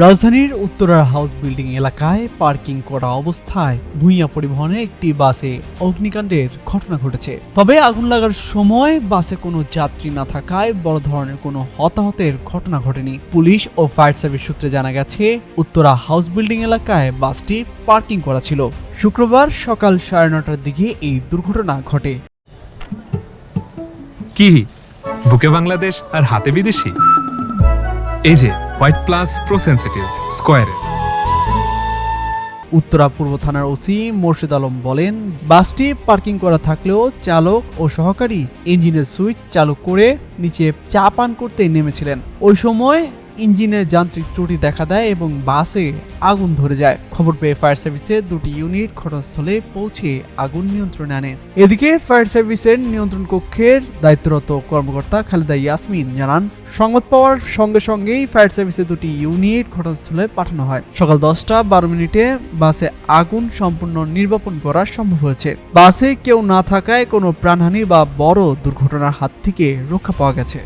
রাজধানীর উত্তরার house building এলাকায় পার্কিং করা অবস্থায় ভূঁইয়া পরিবহনে একটি বাসে অগ্নিকাণ্ডের ঘটনা ঘটেছে। তবে আগুন লাগার সময় বাসে কোনো যাত্রী না থাকায় বড় ধরনের কোনো হতাহতের ঘটনা ঘটেনি। পুলিশ ও ফায়ার সার্ভিস সূত্রে জানা গেছে, উত্তরা হাউস বিল্ডিং এলাকায় বাসটি পার্কিং করা ছিল। শুক্রবার সকাল সাড়ে নটার দিকে এই দুর্ঘটনা ঘটে। কি? বুকে বাংলাদেশ আর হাতে বিদেশি? এই যে হোয়াইট প্লাস প্রো সেন্সিটিভ স্কোয়ারের উত্তরা পূর্ব থানার ওসি মোর্শেদ আলম বলেন, বাসটি পার্কিং করা থাকলেও চালক ও সহকারী ইঞ্জিনের সুইচ চালু করে নিচে চা পান করতে নেমেছিলেন। ওই সময় ইঞ্জিনে যান্ত্রিক ত্রুটি দেখা দেয় এবং বাসে আগুন ধরে যায়। খবর পেয়ে ফায়ার সার্ভিসের দুটি ইউনিট ঘটনাস্থলে পৌঁছে আগুন নিয়ন্ত্রণে আনে। এদিকে ফায়ার সার্ভিসের নিয়ন্ত্রণ কক্ষের দায়িত্বরত কর্মকর্তা খালেদা ইয়াসমিন জানান, সংবাদ পাওয়ার সঙ্গে সঙ্গেই ফায়ার সার্ভিসের দুটি ইউনিট ঘটনাস্থলে পাঠানো হয়। সকাল দশটা বারো মিনিটে বাসে আগুন সম্পূর্ণ নির্বাপন করা সম্ভব হয়েছে। বাসে কেউ না থাকায় কোনো প্রাণহানি বা বড় দুর্ঘটনার হাত থেকে রক্ষা পাওয়া গেছে।